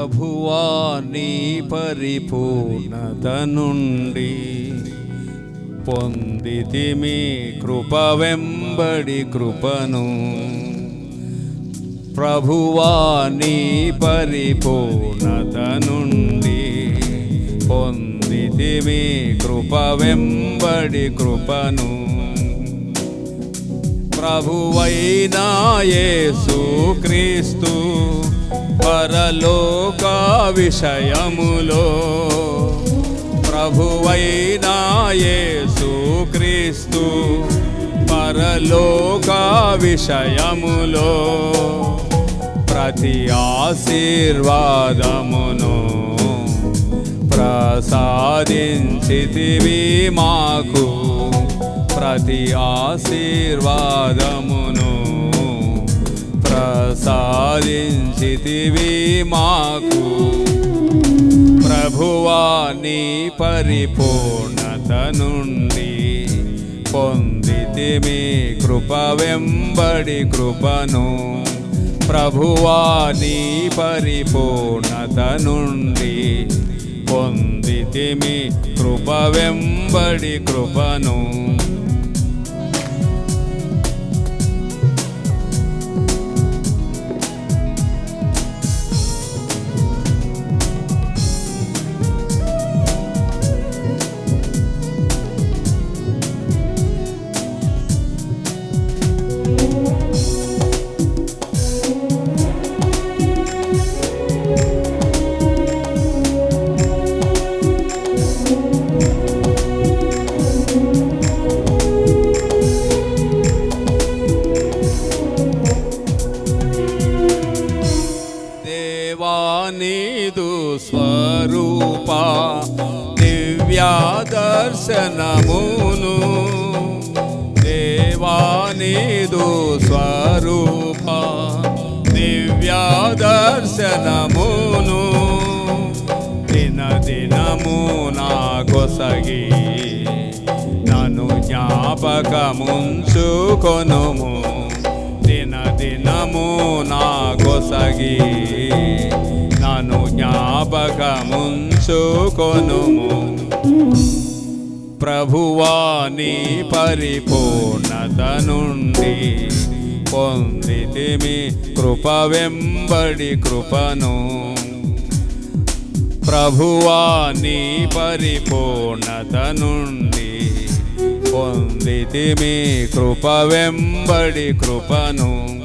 ప్రభువా నీ పరిపూర్ణత నుండి పొందితిమి కృప వెంబడి కృపను. ప్రభువా నీ పరిపూర్ణత నుండి పొందితిమి కృప వెంబడి కృపను. ప్రభువైనా యేసు క్రీస్తు పరలోక విషయములో ప్రభువైన యేసు క్రీస్తు పరలోక విషయములో ప్రతి ఆశీర్వాదమును ప్రసాదించితివి మాకు. ప్రతి ఆశీర్వాదమును సాధించితివి మాకు. ప్రభువా నీ పరిపూర్ణత నుండి పొందితిమి కృప వెంబడి కృపను. ప్రభువా నీ పరిపూర్ణత నుండి పొందితిమి కృప వెంబడి కృపను. దర్శనమును దేవానీదు స్వరూప దివ్యా దర్శనమును దిన దినము నా కొసగి నన్ను జ్ఞాపకముంచుకొనుము. దిన దినము నా కొసగి నన్ను జ్ఞాపకముంచుకొనుము. ప్రభువా నీ పరిపూర్ణత నుండి పొందితిమి కృప వెంబడి కృపను. ప్రభువా నీ పరిపూర్ణత నుండి పొందితిమి కృప వెంబడి కృపను.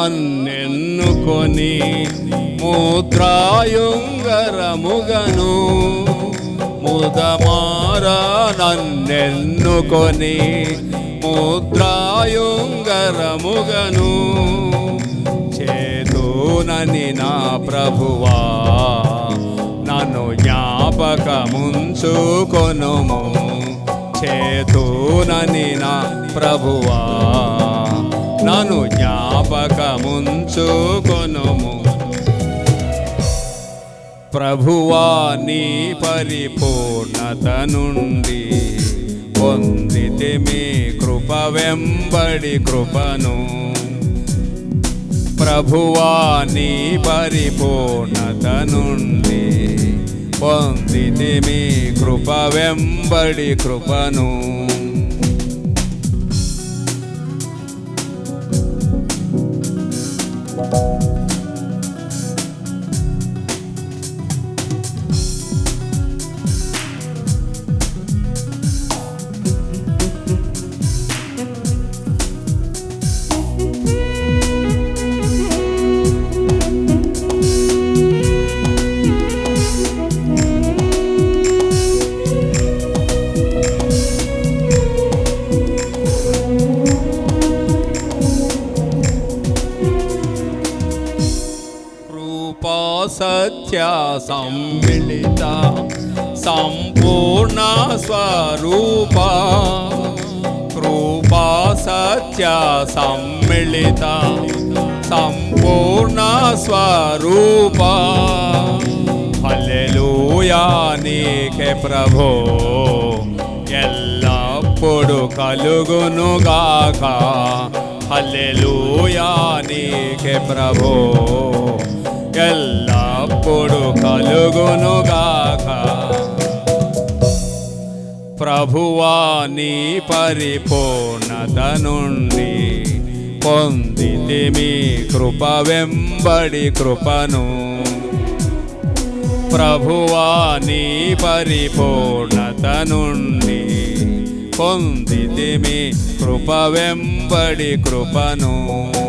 నన్నెన్నుకొని ముద్రాయుంగరముగను ముదమార నన్నెన్నుకొని ముద్రాయుంగరముగను చేతూనని నా ప్రభువా నన్ను జ్ఞాపకముంచుకొనుము. చేతూనని నా ప్రభువా. నన్ను జ్ఞాపకముంచుకొనుము. ప్రభువా నీ పరిపూర్ణత నుండి పొందితిమి కృప వెంబడి కృపను. ప్రభువా నీ పరిపూర్ణత నుండి పొందితిమి కృప వెంబడి కృపను. సత్య సమ్మిళిత సంపూర్ణ స్వరూప. కృపా సత్య సమ్మిళిత సంపూర్ణ స్వరూప. హల్లెలూయా నీకే ప్రభో. ఎల్లప్పుడు కలుగునుగాక. హల్లెలూయా నీకే ప్రభో. ఎల్లప్పుడు కలుగునుగాక. ప్రభువా నీ పరిపూర్ణత నుండి పొందితిమి కృప వెంబడి కృపను. ప్రభువా నీ పరిపూర్ణత నుండి పొందితిమి కృప వెంబడి కృపను.